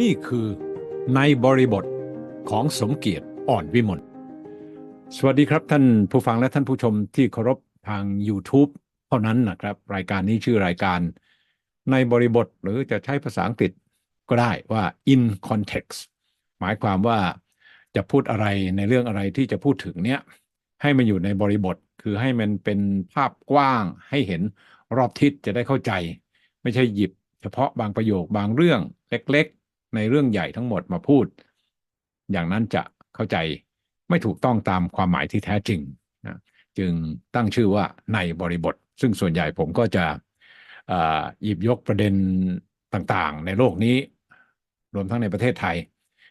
นี่คือในบริบทของสมเกียรติอ่อนวิมล สวัสดีครับท่านผู้ฟังและท่านผู้ชมที่เคารพทาง YouTube เท่านั้นนะครับ รายการนี้ชื่อรายการในบริบทหรือจะใช้ภาษาอังกฤษก็ได้ว่า in context หมายความว่าจะพูดอะไรในเรื่องอะไรที่จะพูดถึงเนี้ยให้มันอยู่ในบริบทคือให้มันเป็นภาพกว้างให้เห็นรอบทิศจะได้เข้าใจ ไม่ใช่หยิบ เฉพาะบางประโยคบางเรื่องเล็ก ในเรื่องใหญ่ทั้งหมดมาพูด อย่างนั้นจะเข้าใจไม่ถูกต้องตามความหมายที่แท้จริงนะจึงตั้งชื่อว่าในบริบท ซึ่งส่วนใหญ่ผมก็จะหยิบยกประเด็นต่างๆ ในโลกนี้ รวมทั้งในประเทศไทย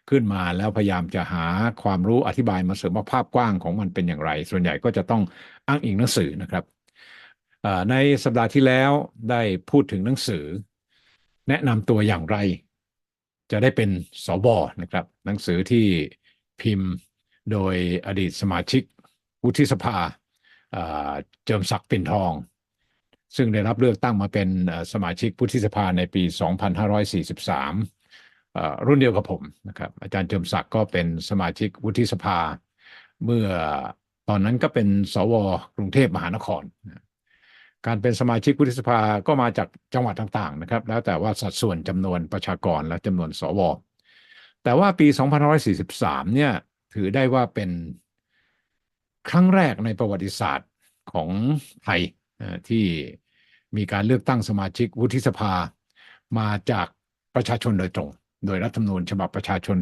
ขึ้นมาแล้วพยายามจะหาความรู้อธิบายมาเสริมว่าภาพกว้างของมันเป็นอย่างไร ส่วนใหญ่ก็จะต้องอ้างอิงหนังสือนะครับในสัปดาห์ที่แล้วได้พูดถึงหนังสือ แนะนำตัวอย่างไร จะได้เป็นสวนะครับ หนังสือที่พิมพ์โดยอดีตสมาชิกวุฒิสภาเจิมศักดิ์ปิ่นทอง ซึ่งได้รับเลือกตั้งมาเป็นสมาชิกวุฒิสภาในปี 2543เอ่อรุ่นเดียวกับผมนะครับอาจารย์เจิมศักดิ์ก็เป็นสมาชิกวุฒิสภา เมื่อตอนนั้นก็เป็นสวกรุงเทพมหานคร การเป็นสมาชิกวุฒิสภาก็มาจากจังหวัดต่างๆนะครับ แล้วแต่ว่าสัดส่วนจำนวนประชากรและจำนวนสว แต่ว่าปี 2543 เนี่ยถือได้ว่าเป็นครั้งแรกในประวัติศาสตร์ของไทยที่มีการเลือกตั้งสมาชิกวุฒิสภามาจากประชาชนโดยตรง โดยรัฐธรรมนูญฉบับประชาชน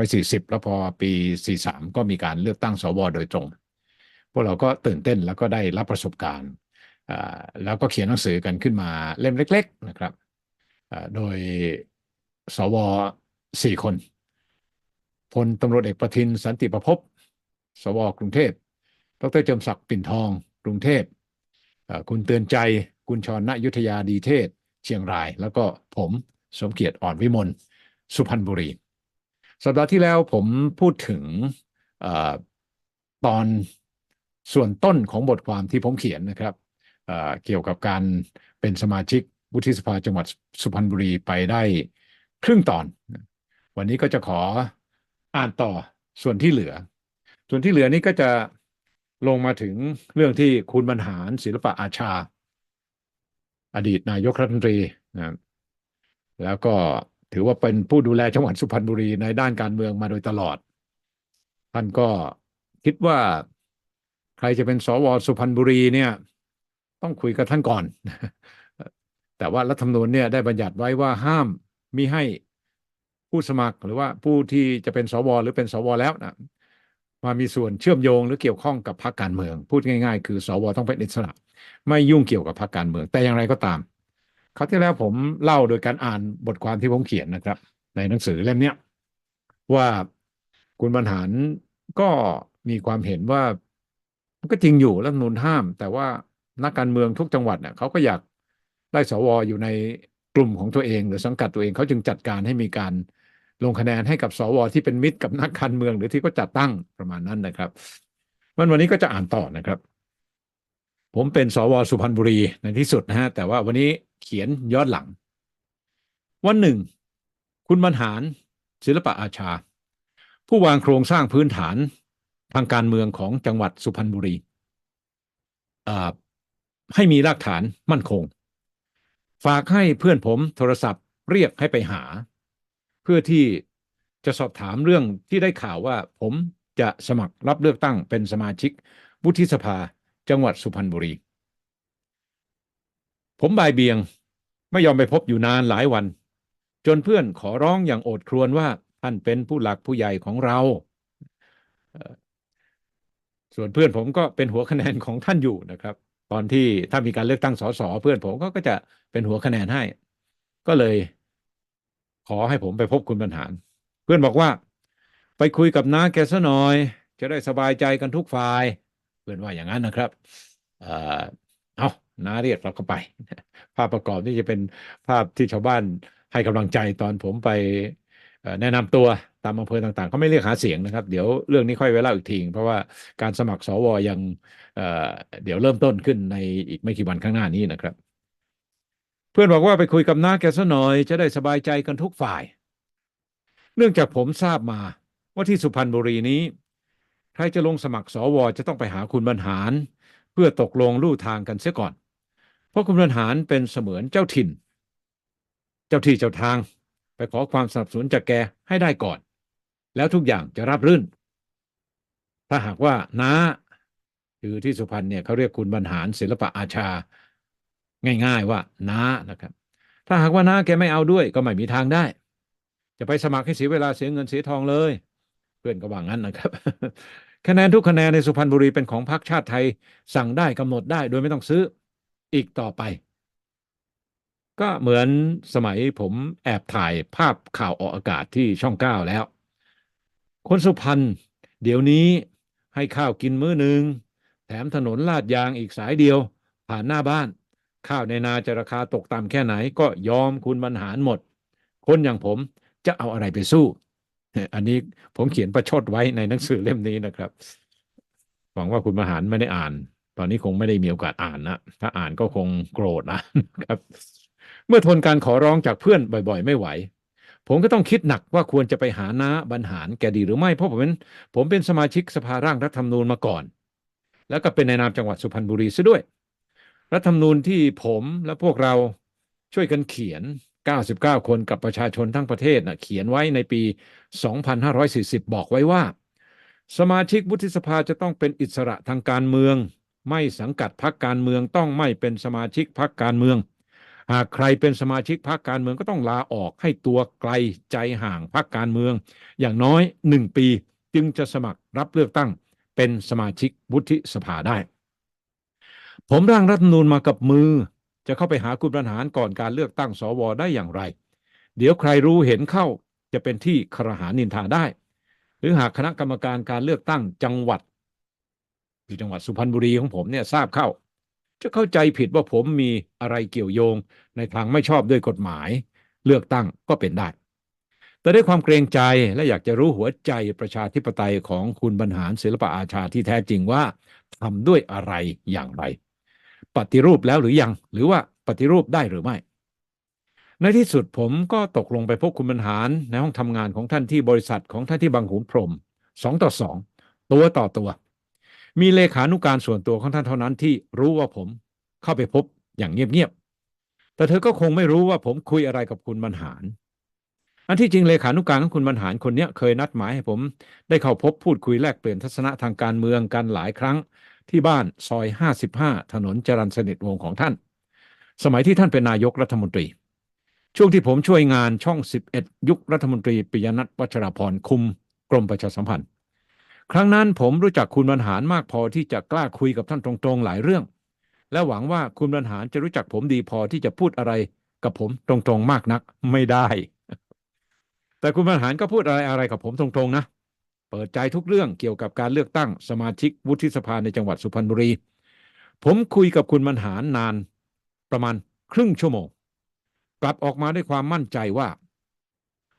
2540 แล้วพอปี 43 ก็มีการเลือกตั้งสวโดยตรง พวกเราก็ตื่นเต้นแล้วก็ได้รับประสบการณ์ แล้วก็เขียนหนังสือกันขึ้นมาเล่มเล็ก ๆ นะครับโดยสวสี่คนพลตำรวจเอกประทินสันติประพบ สวกรุงเทพดรเจิมศักดิ์ปิ่นทอง กรุงเทพคุณเตือนใจ คุณชรณยุทธยาดีเทศ เชียงราย แล้วก็ผมสมเกียรติอ่อนวิมล สุพรรณบุรี สัปดาห์ที่แล้วผมพูดถึงอตอนส่วนต้นของบทความที่ผมเขียนนะครับ เกี่ยวกับการเป็นสมาชิกวุฒิสภาจังหวัดสุพรรณบุรีไปได้ครึ่งตอน วันนี้ก็จะขออ่านต่อส่วนที่เหลือ ส่วนที่เหลือนี้ก็จะลงมาถึงเรื่องที่คุณบรรหารศิลปะอาชา อดีตนายกรัฐมนตรีนะแล้วก็ถือว่าเป็นผู้ดูแลจังหวัดสุพรรณบุรีในด้านการเมืองมาโดยตลอด ท่านก็คิดว่าใครจะเป็นสวสุพรรณบุรีเนี่ย ต้องคุยกับท่านก่อน แต่ว่ารัฐธรรมนูญเนี่ยได้บัญญัติไว้ว่าห้ามมิให้ผู้สมัครหรือว่าผู้ที่จะเป็นสวหรือเป็นสวแล้วนะมามีส่วนเชื่อมโยงหรือเกี่ยวข้องกับพรรคการเมือง พูดง่าย ๆ คือ สวต้องเป็นอิสระ ไม่ยุ่งเกี่ยวกับพรรคการเมือง แต่อย่างไรก็ตามคราวที่แล้วผมเล่าโดยการอ่านบทความที่ผมเขียนนะครับ ในหนังสือเล่มนี้ว่าคุณบรรหารก็มีความเห็นว่าก็จริงอยู่รัฐธรรมนูญห้าม แต่ว่า นักการเมืองทุกจังหวัดเนี่ยเขาก็อยากได้สวอยู่ในกลุ่มของตัวเอง หรือสังกัดตัวเองเขาจึงจัดการให้มีการลงคะแนนให้กับสวที่เป็นมิตรกับนักการเมืองหรือที่ก็จัดตั้งประมาณนั้นนะครับวันวันนี้ก็จะอ่านต่อนะครับ ผมเป็นสวสุพรรณบุรีในที่สุดนะฮะแต่ว่าวันนี้เขียนย้อนหลัง วันหนึ่ง คุณบรรหารศิลปะอาชา ผู้วางโครงสร้างพื้นฐานทางการเมืองของจังหวัดสุพรรณบุรีอ่า ให้มีรากฐานมั่นคง ฝากให้เพื่อนผมโทรศัพท์เรียกให้ไปหา เพื่อที่จะสอบถามเรื่องที่ได้ข่าวว่า ผมจะสมัครรับเลือกตั้งเป็นสมาชิกวุฒิสภาจังหวัดสุพรรณบุรี ผมบายเบียงไม่ยอมไปพบอยู่นานหลายวัน จนเพื่อนขอร้องอย่างโอดครวญว่าท่านเป็นผู้หลักผู้ใหญ่ของเรา ส่วนเพื่อนผมก็เป็นหัวคะแนนของท่านอยู่นะครับ ตอนที่ถ้ามีการเลือกตั้งสสเพื่อนผมก็ก็จะเป็นหัวคะแนนให้ ก็เลย ขอให้ผมไปพบคุณบรรหาร เพื่อนบอกว่า ไปคุยกับน้าแกซะหน่อย จะได้สบายใจกันทุกฝ่าย เพื่อนว่าอย่างนั้นนะครับเอาน้าเรียกเราก็ไป ภาพประกอบนี่จะเป็นภาพที่ชาวบ้านให้กำลังใจตอนผมไปแนะนำตัว ตามอำเภอต่างๆเขาไม่เรียกหาเสียงนะครับ เดี๋ยวเรื่องนี้ค่อยไว้เล่าอีกทีเพราะว่าการสมัครสวยังเเดี๋ยวเริ่มต้นขึ้นในอีกไม่กี่วันข้างหน้านี้นะครับ เพื่อนบอกว่าไปคุยกับน้าแกซะหน่อย จะได้สบายใจกันทุกฝ่าย เนื่องจากผมทราบมาว่าที่สุพรรณบุรีนี้ ใครจะลงสมัครสวจะต้องไปหาคุณบรรหาร เพื่อตกลงลู่ทางกันเสียก่อน เพราะคุณบรรหารเป็นเสมือนเจ้าถิ่น เจ้าที่เจ้าทาง ไปขอความสนับสนุนจากแกให้ได้ก่อน แล้วทุกอย่างจะราบรื่น ถ้าหากว่าน้าคือที่สุพรรณเนี่ยเขาเรียกคุณบรรหารศิลปะอาชา ง่าย ๆ ว่าน้านะครับ ถ้าหากว่าน้าแกไม่เอาด้วย ก็ไม่มีทางได้ จะไปสมัครให้เสียเวลาเสียเงินเสียทองเลย เพื่อนก็ว่างั้นนะครับ คะแนนทุกคะแนนในสุพรรณบุรีเป็นของพรรคชาติไทย สั่งได้กำหนดได้โดยไม่ต้องซื้ออีกต่อไป ก็เหมือนสมัยผมแอบถ่ายภาพข่าวออกอากาศที่ช่องเก้าแล้ว คนสุพรรณเดี๋ยวนี้ให้ข้าวกินมื้อหนึ่งแถมถนนลาดยางอีกสายเดียว ผ่านหน้าบ้าน ข้าวในนาจะราคาตกต่ำแค่ไหนก็ยอมคุณบรรหารหมด คนอย่างผมจะเอาอะไรไปสู้ อันนี้ผมเขียนประชดไว้ในหนังสือเล่มนี้นะครับ หวังว่าคุณบรรหารไม่ได้อ่าน ตอนนี้คงไม่ได้มีโอกาสอ่านนะ ถ้าอ่านก็คงโกรธนะครับ เมื่อทนการขอร้องจากเพื่อนบ่อย ๆ ไม่ไหว ผมก็ต้องคิดหนักว่าควรจะไปหาน้าบรรหารแกดีหรือไม่ เพราะผมเป็นผมเป็นสมาชิกสภาร่างรัฐธรรมนูญมาก่อน แล้วก็เป็นในนามจังหวัดสุพรรณบุรีซะด้วย รัฐธรรมนูญที่ผมและพวกเราช่วยกันเขียน 99 คนกับประชาชนทั้งประเทศนะเขียนไว้ในปี 2540 บอกไว้ว่า สมาชิกวุฒิสภาจะต้องเป็นอิสระทางการเมือง ไม่สังกัดพรรคการเมืองต้องไม่เป็นสมาชิกพรรคการเมือง หากใครเป็นสมาชิกพรรคการเมืองก็ต้องลาออกให้ตัวไกลใจห่างพรรคการเมือง อย่างน้อยหนึ่งปีจึงจะสมัครรับเลือกตั้งเป็นสมาชิกวุฒิสภาได้ ผมร่างรัฐมนูญมากับมือ จะเข้าไปหาคุณบรรหารก่อนการเลือกตั้งสวได้อย่างไร เดี๋ยวใครรู้เห็นเข้าจะเป็นที่ครหานินทาได้ หรือหากคณะกรรมการการเลือกตั้งจังหวัดที่จังหวัดสุพรรณบุรีของผมเนี่ยทราบเข้า จะเข้าใจผิดว่าผมมีอะไรเกี่ยวโยงในทางไม่ชอบด้วยกฎหมาย เลือกตั้งก็เป็นได้ แต่ด้วยความเกรงใจและอยากจะรู้หัวใจประชาธิปไตยของคุณบรรหารศิลปะอาชาที่แท้จริงว่าทำด้วยอะไรอย่างไร ปฏิรูปแล้วหรือยัง หรือว่าปฏิรูปได้หรือไม่ในที่สุดผมก็ตกลงไปพบคุณบรรหารในห้องทำงานของท่านที่บริษัทของท่านที่บางขุนพรมสองต่อสองตัวต่อตัว มีเลขานุการส่วนตัวของท่านเท่านั้นที่รู้ว่าผมเข้าไปพบอย่างเงียบๆ แต่เธอก็คงไม่รู้ว่าผมคุยอะไรกับคุณบรรหาร อันที่จริงเลขานุการของคุณบรรหารคนนี้เคยนัดหมายให้ผม ได้เข้าพบพูดคุยแลกเปลี่ยนทัศนะทางการเมืองกันหลายครั้ง ที่บ้านซอย 55 ถนนจรัญสนิทวงศ์ของท่าน สมัยที่ท่านเป็นนายกรัฐมนตรี ช่วงที่ผมช่วยงานช่อง 11 ยุครัฐมนตรีปิยนัทวัชรพรคุม กรมประชาสัมพันธ์ ครั้งนั้นผมรู้จักคุณบรรหารมากพอที่จะกล้าคุยกับท่านตรงๆหลายเรื่อง และหวังว่าคุณบรรหารจะรู้จักผมดีพอที่จะพูดอะไรกับผมตรงๆมากนัก ไม่ได้ แต่คุณบรรหารก็พูดอะไรอะไรกับผมตรงๆนะ เปิดใจทุกเรื่องเกี่ยวกับการเลือกตั้งสมาชิกวุฒิสภาในจังหวัดสุพรรณบุรี ผมคุยกับคุณบรรหารนานประมาณครึ่งชั่วโมง กลับออกมาด้วยความมั่นใจว่า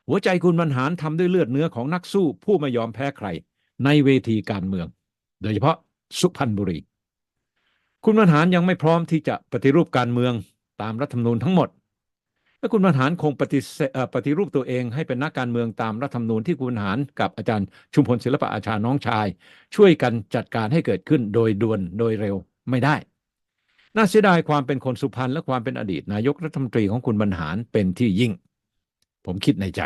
หัวใจคุณบรรหารทำด้วยเลือดเนื้อของนักสู้ผู้ไม่ยอมแพ้ใคร ในเวทีการเมือง โดยเฉพาะสุพรรณบุรี คุณบรรหารยังไม่พร้อมที่จะปฏิรูปการเมืองตามรัฐธรรมนูญทั้งหมด และคุณบรรหารคงปฏิปฏิรูปตัวเองให้เป็นนักการเมืองตามรัฐธรรมนูญที่คุณบรรหารกับอาจารย์ชุมพลศิลปะอาชาน้องชาย ช่วยกันจัดการให้เกิดขึ้นโดยด่วนโดยเร็วไม่ได้ น่าเสียดายความเป็นคนสุพรรณและความเป็นอดีต นายกรัฐมนตรีของคุณบรรหารเป็นที่ยิ่ง ผมคิดในใจ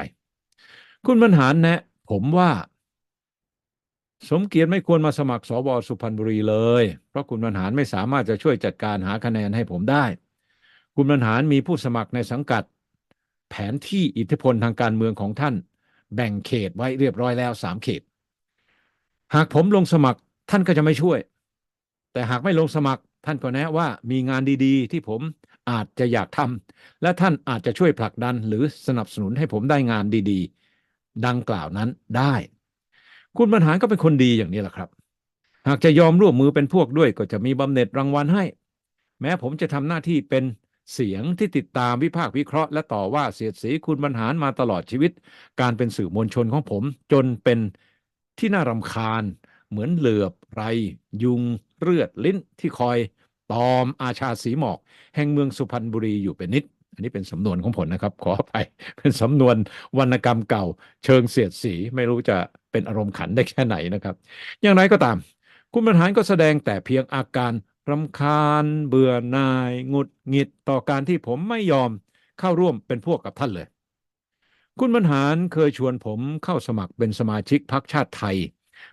คุณบรรหารแนะ ผมว่า สมเกียรติไม่ควรมาสมัครสวสุพรรณบุรีเลย เพราะคุณบรรหารไม่สามารถจะช่วยจัดการหาคะแนนให้ผมได้ คุณบรรหารมีผู้สมัครในสังกัด แผนที่อิทธิพลทางการเมืองของท่าน แบ่งเขตไว้เรียบร้อยแล้วสามเขต หากผมลงสมัครท่านก็จะไม่ช่วย แต่หากไม่ลงสมัครท่านก็แนะว่ามีงานดีๆ ที่ผมอาจจะอยากทำและท่านอาจจะช่วยผลักดันหรือสนับสนุนให้ผมได้งานดีๆ ดังกล่าวนั้นได้ คุณบรรหารก็เป็นคนดีอย่างนี้แหละครับ หากจะยอมร่วมมือเป็นพวกด้วยก็จะมีบำเหน็จรางวัลให้ แม้ผมจะทำหน้าที่เป็นเสียงที่ติดตามวิพากษ์วิเคราะห์และต่อว่าเสียดสีคุณบรรหารมาตลอดชีวิต การเป็นสื่อมวลชนของผม จนเป็นที่น่ารำคาญ เหมือนเหลือบไร ยุง เลือดลิ้นที่คอย ตอมอาชาสีหมอก แห่งเมืองสุพรรณบุรีอยู่เป็นนิด อันนี้เป็นสำนวนของผมนะครับ ขออภัยเป็นสำนวนวรรณกรรมเก่า เชิงเสียดสีไม่รู้จะ เป็นอารมณ์ขันได้แค่ไหนนะครับ อย่างไรก็ตาม คุณบรรหารก็แสดงแต่เพียงอาการรำคาญ เบื่อหน่ายงุดหงิดต่อการที่ผมไม่ยอมเข้าร่วมเป็นพวกกับท่านเลย คุณบรรหารเคยชวนผมเข้าสมัครเป็นสมาชิกพรรคชาติไทย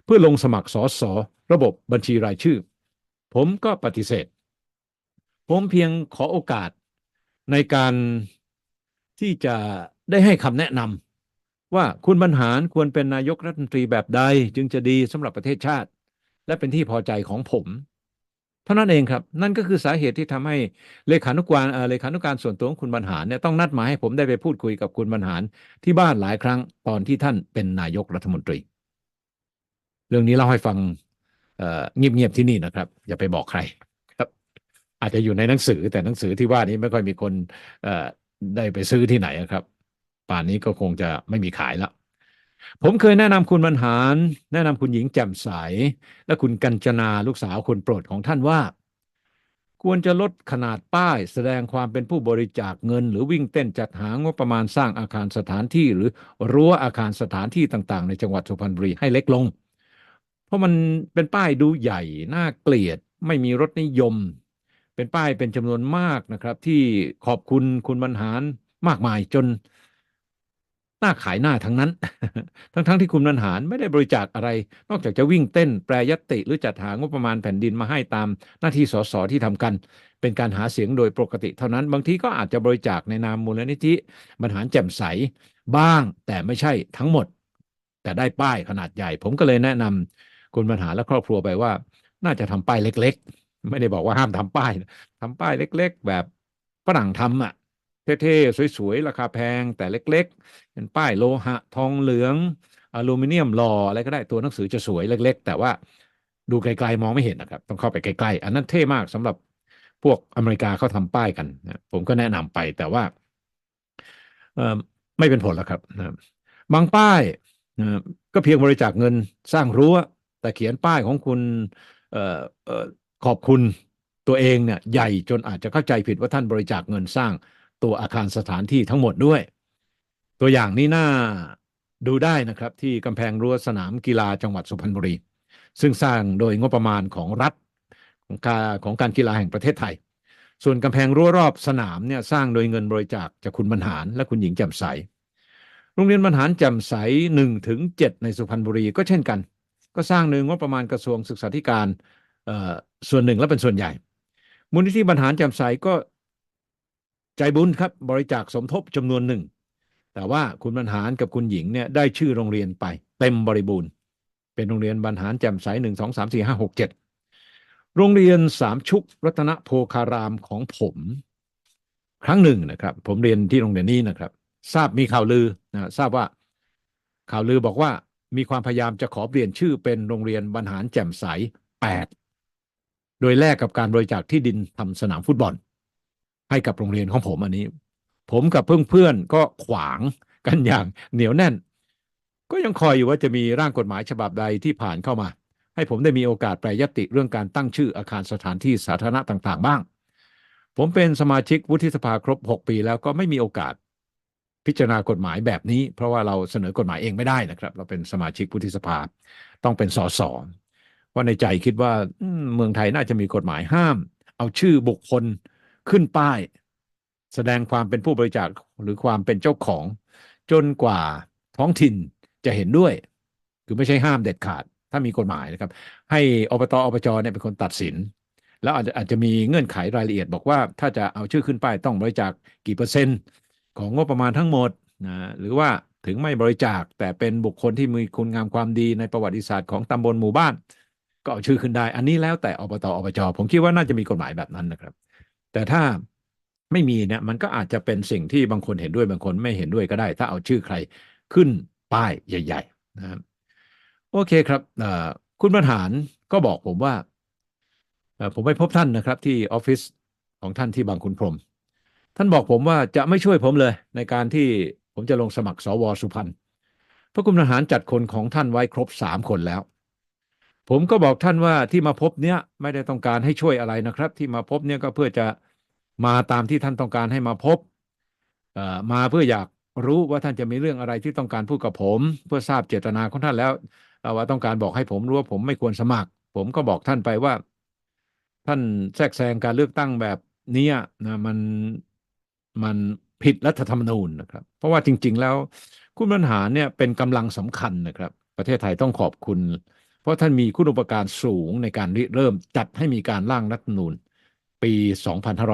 เพื่อลงสมัครสอสอระบบบัญชีรายชื่อ ผมก็ปฏิเสธ ผมเพียงขอโอกาสในการที่จะได้ให้คำแนะนำ ว่าคุณบรรหารควรเป็นนายกรัฐมนตรีแบบใดจึงจะดีสำหรับประเทศชาติ และเป็นที่พอใจของผมเท่านั้นเองครับ นั่นก็คือสาเหตุที่ทำให้เลขานุการเอ่อเลขานุการส่วนตัวของคุณบรรหารเนี่ยต้องนัดหมายให้ผมได้ไปพูดคุยกับคุณบรรหารที่บ้านหลายครั้งตอนที่ท่านเป็นนายกรัฐมนตรี เรื่องนี้เล่าให้ฟังเเงียบๆที่นี่นะครับ อย่าไปบอกใครครับ อาจจะอยู่ในหนังสือแต่หนังสือที่ว่านี้ไม่ค่อยมีคนได้ไปซื้อที่ไหนครับ ป่านนี้ก็คงจะไม่มีขายแล้วผมเคยแนะนำคุณบรรหาร แนะนำคุณหญิงแจ่มใส และคุณกัญจนาลูกสาวคนโปรดของท่านว่า ควรจะลดขนาดป้ายแสดงความเป็นผู้บริจาคเงิน หรือวิ่งเต้นจัดหางบประมาณสร้างอาคารสถานที่ หรือรั้วอาคารสถานที่ต่างๆ ในจังหวัดสุพรรณบุรีให้เล็กลง เพราะมันเป็นป้ายดูใหญ่น่าเกลียด ไม่มีรสนิยม เป็นป้ายเป็นจำนวนมากนะครับ ที่ขอบคุณคุณบรรหารมากมายจน หน้าขายหน้าทั้งนั้น ทั้งๆที่คุณบรรหารไม่ได้บริจาคอะไร นอกจากจะวิ่งเต้นแปรยติหรือจัดหางบประมาณแผ่นดินมาให้ตามหน้าที่สสที่ทำกัน เป็นการหาเสียงโดยปกติเท่านั้น บางทีก็อาจจะบริจาคในนามมูลนิธิบรรหารแจ่มใสบ้าง แต่ไม่ใช่ทั้งหมด แต่ได้ป้ายขนาดใหญ่ ผมก็เลยแนะนำคุณบรรหารและครอบครัวไปว่า น่าจะทำป้ายเล็ก ๆ ไม่ได้บอกว่าห้ามทำป้ายนะทำป้ายเล็ก ๆ แบบฝรั่งทำอะ เท่ๆ สวยๆ ราคาแพงแต่เล็กๆ เป็นป้ายโลหะทองเหลืองอลูมิเนียมหล่ออะไรก็ได้ตัวหนังสือจะสวยเล็ก ๆ แต่ว่าดูไกลๆมองไม่เห็นนะครับ ต้องเข้าไปใกล้ๆ อันนั้นเท่มากสำหรับพวกอเมริกาเขาทำป้ายกันนะผมก็แนะนำไปแต่ว่าไม่เป็นผลแล้วครับนะบางป้ายนะก็เพียงบริจาคเงินสร้างรั้ว แต่เขียนป้ายของคุณออออขอบคุณตัวเองเนี่ยใหญ่จนอาจจะเข้าใจผิดว่าท่านบริจาคเงินสร้าง ตัวอาคารสถานที่ทั้งหมดด้วย ตัวอย่างนี้น่าดูได้นะครับที่กำแพงรั้วสนามกีฬาจังหวัดสุพรรณบุรี ซึ่งสร้างโดยงบประมาณของรัฐของการของการกีฬาแห่งประเทศไทย ส่วนกำแพงรั้วรอบสนามเนี่ยสร้างโดยเงินบริจาคจากคุณบรรหารและคุณหญิงแจ่มใส โรงเรียนบรรหารแจ่มใสหนึ่งถึงเจ็ดในสุพรรณบุรีก็เช่นกัน ก็สร้างโดยงบประมาณกระทรวงศึกษาธิการเอ่อส่วนหนึ่งและเป็นส่วนใหญ่ มูลนิธิบรรหารแจ่มใสก็ ใจบุญครับบริจาคสมทบจำนวนหนึ่ง แต่ว่าคุณบรรหารกับคุณหญิงเนี่ยได้ชื่อโรงเรียนไป เต็มบริบูรณ์ เป็นโรงเรียนบรรหารแจ่มใสหนึ่งสองสามสี่ห้าหกเจ็ดโรงเรียนสามชุกรัตนโพคารามของผม ครั้งหนึ่งนะครับ ผมเรียนที่โรงเรียนนี้นะครับ ทราบมีข่าวลือนะทราบว่าข่าวลือบอกว่ามีความพยายามจะขอเปลี่ยนชื่อเป็นโรงเรียนบรรหารแจ่มใสแปดโดยแลกกับการบริจาคที่ดินทำสนามฟุตบอล ให้กับโรงเรียนของผมอันนี้ ผมกับเพื่อนๆก็ขวางกันอย่างเหนียวแน่น ก็ยังคอยอยู่ว่าจะมีร่างกฎหมายฉบับใดที่ผ่านเข้ามา ให้ผมได้มีโอกาสแปรยติเรื่องการตั้งชื่ออาคารสถานที่สาธารณะต่างๆ บ้าง ผมเป็นสมาชิกวุฒิสภาครบ 6 ปีแล้วก็ไม่มีโอกาสพิจารณากฎหมายแบบนี้ เพราะว่าเราเสนอกฎหมายเองไม่ได้นะครับ เราเป็นสมาชิกวุฒิสภาต้องเป็นสสว่าในใจคิดว่าเมืองไทยน่าจะมีกฎหมายห้าม เอาชื่อบุคคล ขึ้นป้าย แสดงความเป็นผู้บริจาคหรือความเป็นเจ้าของ จนกว่าท้องถิ่นจะเห็นด้วย คือไม่ใช่ห้ามเด็ดขาด ถ้ามีกฎหมายนะครับ ให้อบตอบจเนี่ยเป็นคนตัดสิน แล้วอาจจะอาจจะมีเงื่อนไขรายละเอียด บอกว่าถ้าจะเอาชื่อขึ้นป้ายต้องบริจาคกี่เปอร์เซ็นต์ ของงบประมาณทั้งหมดนะหรือว่าถึงไม่บริจาคแต่เป็นบุคคลที่มีคุณงามความดีในประวัติศาสตร์ของตำบลหมู่บ้าน ก็เอาชื่อขึ้นได้ อันนี้แล้วแต่อบตอบจผมคิดว่าน่าจะมีกฎหมายแบบนั้นนะครับ แต่ถ้าไม่มีเนี่ยมันก็อาจจะเป็นสิ่งที่บางคนเห็นด้วยบางคนไม่เห็นด้วยก็ได้ ถ้าเอาชื่อใครขึ้นป้ายใหญ่ๆนะครับโอเคครับคุณบรรหารก็บอกผมว่า ผมไปพบท่านนะครับ ที่ออฟฟิศของท่านที่บางขุนพรหมท่านบอกผมว่าจะไม่ช่วยผมเลย ในการที่ผมจะลงสมัครสวสุพรรณเพราะคุณบรรหารจัดคนของท่านไว้ครบสามคนแล้ว ผมก็บอกท่านว่าที่มาพบเนี้ยไม่ได้ต้องการให้ช่วยอะไรนะครับ ที่มาพบเนี่ยก็เพื่อจะ มาตามที่ท่านต้องการให้มาพบมาเพื่ออยากรู้ว่าท่านจะมีเรื่องอะไรที่ต้องการพูดกับผม เพื่อทราบเจตนาของท่านแล้วเอ่อว่าต้องการบอกให้ผมรู้ว่าผมไม่ควรสมัคร ผมก็บอกท่านไปว่า ท่านแทรกแซงการเลือกตั้งแบบนี้นะมันมันผิดรัฐธรรมนูญนะครับ เพราะว่าจริง ๆ แล้ว คุณบรรหารเนี่ยเป็นกำลังสำคัญนะครับ ประเทศไทยต้องขอบคุณ เพราะท่านมีคุณอุปการสูงในการริเริ่มจัดให้มีการร่างรัฐธรรมนูญ ปี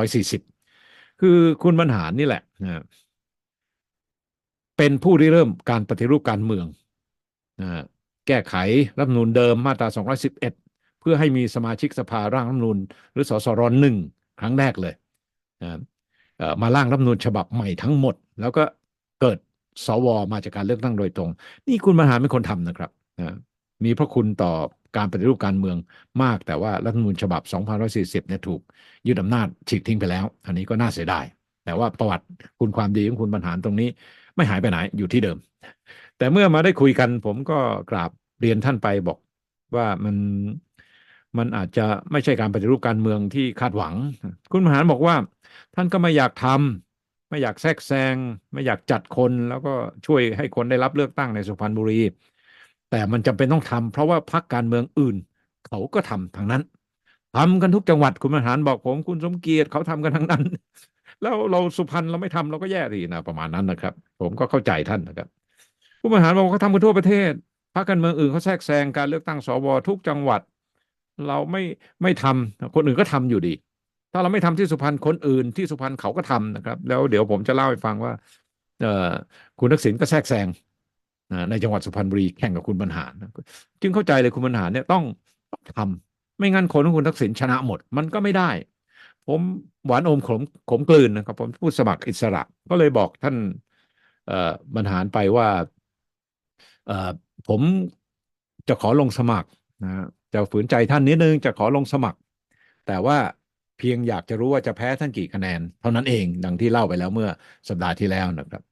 2540 คือคุณบรรหารนี่แหละนะเป็นผู้ริเริ่มการปฏิรูปการเมืองนะแก้ไขรัฐธรรมนูญเดิมมาตรา 211 เพื่อให้มีสมาชิกสภาร่างรัฐธรรมนูญหรือสสรหนึ่งครั้งแรกเลยนะมาร่างรัฐธรรมนูญฉบับใหม่ทั้งหมด แล้วก็เกิดสวมาจากการเลือกตั้งโดยตรง นี่คุณบรรหารเป็นคนทำนะครับนะมีพระคุณต่อ การปฏิรูปการเมืองมาก แต่ว่ารัฐธรรมนูญฉบับ 2540 เนี่ยถูกยึดอำนาจฉีกทิ้งไปแล้ว อันนี้ก็น่าเสียดาย แต่ว่าประวัติคุณความดีของคุณบรรหารตรงนี้ ไม่หายไปไหนอยู่ที่เดิม แต่เมื่อมาได้คุยกัน ผมก็กราบเรียนท่านไปบอกว่ามันมันอาจจะไม่ใช่การปฏิรูปการเมืองที่คาดหวัง คุณบรรหารบอกว่า ท่านก็ไม่อยากทำไม่อยากแทรกแซง ไม่อยากจัดคน แล้วก็ช่วยให้คนได้รับเลือกตั้งในสุพรรณบุรี แต่มันจำเป็นต้องทำเพราะว่าพรรคการเมืองอื่น เขาก็ทำทางนั้นทำกันทุกจังหวัดคุณบรรหารบอกผมคุณสมเกียรติเขาทำกันทั้งนั้น แล้วเราสุพรรณเราไม่ทำเราก็แย่ดีนะประมาณนั้นนะครับ ผมก็เข้าใจท่านนะครับ ผู้บริหารบอกเขาทำกันทั่วประเทศพรรคการเมืองอื่นเขาแทรกแซงการเลือกตั้งสวทุกจังหวัด เราไม่ไม่ทำคนอื่นก็ทำอยู่ดี ถ้าเราไม่ทำที่สุพรรณคนอื่นที่สุพรรณเขาก็ทำนะครับ แล้วเดี๋ยวผมจะเล่าให้ฟังว่าเออคุณทักษิณก็แทรกแซง นะในจังหวัดสุพรรณบุรีแข่งกับคุณบรรหารจึงเข้าใจเลยคุณบรรหารเนี่ยต้องต้องทำไม่งั้นคนของคุณทักษิณชนะหมด มันก็ไม่ได้ ผมหวานอมขมขมกลืนนะครับ ผมผู้สมัครอิสระ ก็เลยบอกท่านบรรหารไปว่าผมจะขอลงสมัครนะจะฝืนใจท่านนิดนึงจะขอลงสมัคร แต่ว่าเพียงอยากจะรู้ว่าจะแพ้ท่านกี่คะแนน เท่านั้นเองดังที่เล่าไปแล้วเมื่อสัปดาห์ที่แล้วนะครับ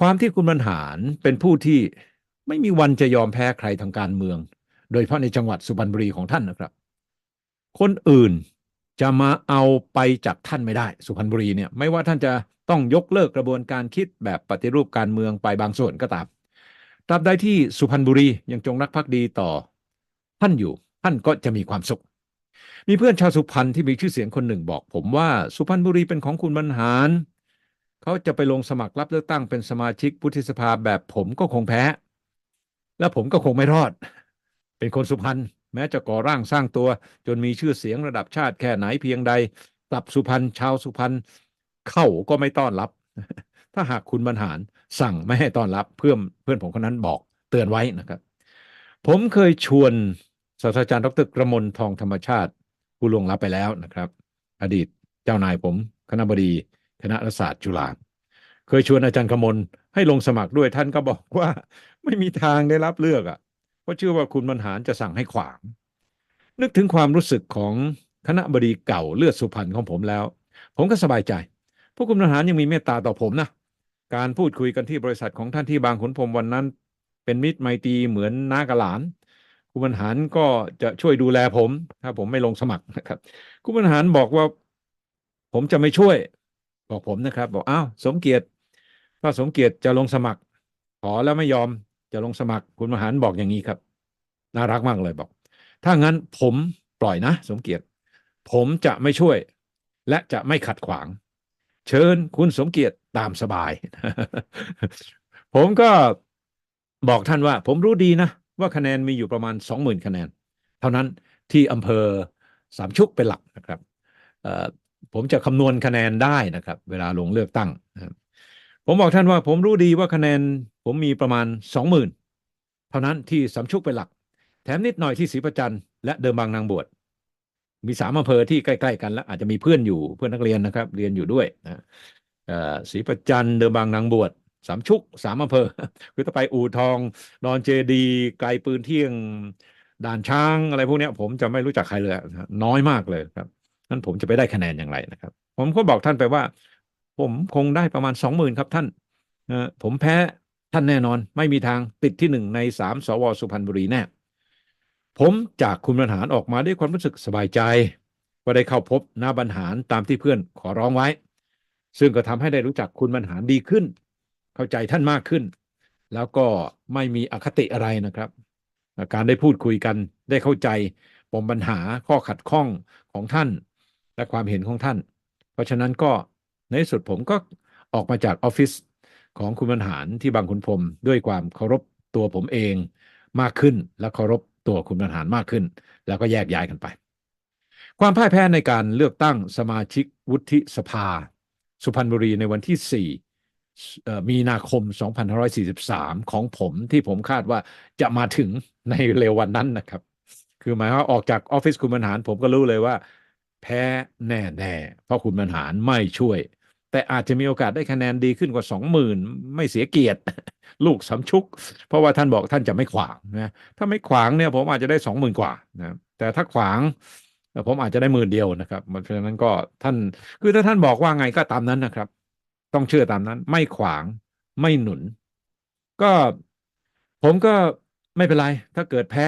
ความที่คุณบรรหารเป็นผู้ที่ไม่มีวันจะยอมแพ้ใครทางการเมือง โดยเฉพาะในจังหวัดสุพรรณบุรีของท่านนะครับ คนอื่นจะมาเอาไปจากท่านไม่ได้ สุพรรณบุรีเนี่ยไม่ว่าท่านจะต้องยกเลิกกระบวนการคิดแบบปฏิรูปการเมืองไปบางส่วนก็ตามตราบใดที่สุพรรณบุรียังจงรักภักดีต่อ ท่านอยู่ท่านก็จะมีความสุข มีเพื่อนชาวสุพรรณที่มีชื่อเสียงคนหนึ่งบอก ผมว่าสุพรรณบุรีเป็นของคุณบรรหาร เขาจะไปลงสมัครรับเลือกตั้งเป็นสมาชิกวุฒิสภาแบบผมก็คงแพ้ และผมก็คงไม่รอด เป็นคนสุพรรณแม้จะก่อร่างสร้างตัว จนมีชื่อเสียงระดับชาติแค่ไหนเพียงใดกลับสุพรรณชาวสุพรรณเข้าก็ไม่ต้อนรับ ถ้าหากคุณบรรหารสั่งไม่ให้ต้อนรับเพื่อนเพื่อนผมคนนั้นบอกเตือนไว้นะครับ ผมเคยชวนศาสตราจารย์ดรกระมลทองธรรมชาติ ผู้ล่วงลับไปแล้วนะครับ อดีตเจ้านายผมคณะบดี คณะรัฐศาสตร์จุฬาเคยชวนอาจารย์กมลให้ลงสมัครด้วยท่านก็บอกว่าไม่มีทางได้รับเลือกอะเพราะเชื่อว่าคุณบรรหารจะสั่งให้ขวาง นึกถึงความรู้สึกของคณะบดีเก่าเลือดสุพรรณของผมแล้ว ผมก็สบายใจพราะคุณบรรหารยังมีเมตตาต่อผมนะการพูดคุยกันที่บริษัทของท่านที่บางขุนพรมวันนั้น เป็นมิตรไมตรีเหมือนน้ากับหลานคุณบรรหารก็จะช่วยดูแลผม ถ้าผมไม่ลงสมัครนะครับ คุณบรรหารบอกว่า ผมจะไม่ช่วย บอกผมนะครับ บอกอ้าวสมเกียรติถ้าสมเกียรติจะลงสมัคร ขอแล้วไม่ยอมจะลงสมัคร คุณบรรหารบอกอย่างนี้ครับ น่ารักมากเลยบอก ถ้างั้นผมปล่อยนะ สมเกียรติ ผมจะไม่ช่วย และจะไม่ขัดขวาง เชิญคุณสมเกียรติตามสบาย ผมก็บอกท่านว่า ผมรู้ดีนะ ว่าคะแนนมีอยู่ประมาณสองหมื่นคะแนน เท่านั้นที่อำเภอสามชุกเป็นหลักนะครับ ผมจะคำนวณคะแนนได้นะครับ เวลาลงเลือกตั้งนะครับผมบอกท่านว่าผมรู้ดีว่าคะแนนผมมีประมาณสองหมื่นเท่านั้นที่สามชุกเป็นหลัก แถมนิดหน่อยที่ศรีประจันและเดิมบางนางบวชมีสามอำเภอที่ใกล้ๆกันแล้วอาจจะมีเพื่อนอยู่เพื่อนนักเรียนนะครับ เรียนอยู่ด้วยนะศรีประจันเดิมบางนางบวชสามชุกสามอำเภอคือถ้าไปอู่ทองดอนเจดีไกลปืนเที่ยงด่านช้างอะไรพวกนี้ผมจะไม่รู้จักใครเลยน้อยมากเลยครับ นั้นผมจะไปได้คะแนนอย่างไรนะครับ ผมก็บอกท่านไปว่า ผมคงได้ประมาณสองหมื่นครับท่านผมแพ้ท่านแน่นอน ไม่มีทางติดที่หนึ่งในสามสวสุพรรณบุรีแน่ผมจากคุณบรรหารออกมาด้วยความรู้สึกสบายใจว่าได้เข้าพบน้าบรรหารตามที่เพื่อนขอร้องไว้ ซึ่งก็ทำให้ได้รู้จักคุณบรรหารดีขึ้น เข้าใจท่านมากขึ้น แล้วก็ไม่มีอคติอะไรนะครับ การได้พูดคุยกันได้เข้าใจปมปัญหาข้อขัดข้องของท่าน และความเห็นของท่าน เพราะฉะนั้นก็ในสุดผมก็ออกมาจากออฟฟิศของคุณบรรหารที่บางขุนพรมด้วยความเคารพตัวผมเองมากขึ้น และเคารพตัวคุณบรรหารมากขึ้น แล้วก็แยกย้ายกันไป ความพ่ายแพ้ในการเลือกตั้งสมาชิกวุฒิสภา สุพรรณบุรีในวันที่ 4 มีนาคม 2543 ของผมที่ผมคาดว่าจะมาถึงในเร็ววันนั้นนะครับ คือหมายว่าออกจากออฟฟิศคุณบรรหารผมก็รู้เลยว่า แพ้แน่ๆเพราะคุณบรรหารไม่ช่วย แต่อาจจะมีโอกาสได้คะแนนดีขึ้นกว่าสองหมื่นไม่เสียเกียรติ ลูกสำชุก เพราะว่าท่านบอกท่านจะไม่ขวางนะถ้าไม่ขวางเนี่ยผมอาจจะได้สองหมื่นกว่านะแต่ถ้าขวางผมอาจจะได้หมื่นเดียวนะครับเพราะฉะนั้นก็ท่านคือถ้าท่านบอกว่าไงก็ตามนั้นนะครับ ต้องเชื่อตามนั้น ไม่ขวางไม่หนุน ก็ผมก็ไม่เป็นไร ถ้าเกิดแพ้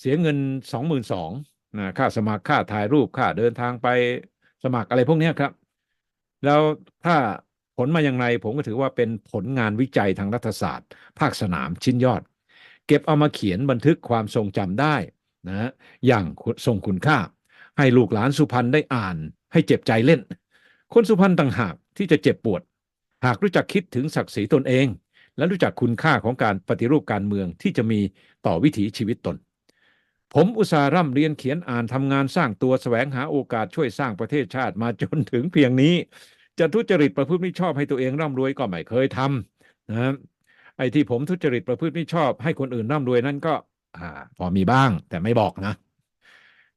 เสียเงินสองหมื่นสอง นะค่าสมัครค่าถ่ายรูปค่าเดินทางไปสมัครอะไรพวกนี้ครับ แล้วถ้าผลมาอย่างไรผมก็ถือว่าเป็นผลงานวิจัยทางรัฐศาสตร์ ภาคสนามชิ้นยอด เก็บเอามาเขียนบันทึกความทรงจำได้นะอย่างทรงคุณค่า ให้ลูกหลานสุพรรณได้อ่าน ให้เจ็บใจเล่น คนสุพรรณต่างหากที่จะเจ็บปวด หากรู้จักคิดถึงศักดิ์ศรีตนเอง และรู้จักคุณค่าของการปฏิรูปการเมืองที่จะมีต่อวิถีชีวิตตน ผมอุตส่าห์ร่ำเรียนเขียนอ่านทำงานสร้างตัวแสวงหาโอกาสช่วยสร้างประเทศชาติมาจนถึงเพียงนี้ จะทุจริตประพฤติมิชอบให้ตัวเองร่ำรวยก็ไม่เคยทำนะไอ้ที่ผมทุจริตประพฤติมิชอบ ให้คนอื่นร่ำรวยนั่นก็อ่าพอมีบ้างแต่ไม่บอกนะ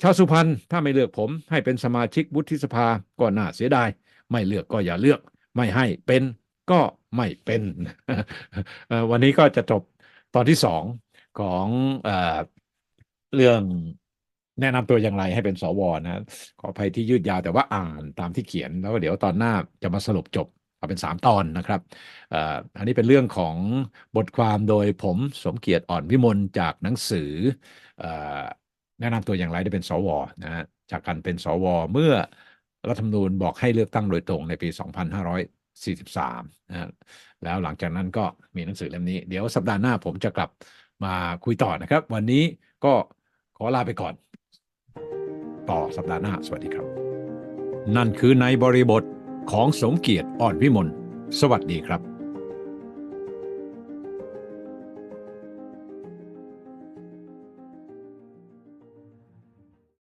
ชาวสุพรรณถ้าไม่เลือกผมให้เป็นสมาชิกวุฒิสภาก็น่าเสียดายไม่เลือกก็อย่าเลือก ไม่ให้เป็นก็ไม่เป็น วันนี้ก็จะจบตอนที่สองของอ เรื่องแนะนำตัวอย่างไรให้เป็นสวนะขออภัยที่ยืดยาวแต่ว่าอ่านตามที่เขียนแล้วเดี๋ยวตอนหน้าจะมาสรุปจบเอาเป็นสามตอนนะครับอันนี้เป็นเรื่องของบทความโดยผมสมเกียรติอ่อนวิมลจากหนังสืออแนะนำตัวอย่างไรได้เป็นสวนะฮะจากการเป็นสวเมื่อรัฐธรรมนูญบอกให้เลือกตั้งโดยตรงในปี 2543นะแล้วหลังจากนั้นก็มีหนังสือเล่มนี้ เดี๋ยวสัปดาห์หน้าผมจะกลับมาคุยต่อนะครับ วันนี้ก็ ขอลาไปก่อน ต่อสัปดาห์หน้า สวัสดีครับ นั่นคือในบริบทของสมเกียรติอ่อนวิมลสวัสดีครับ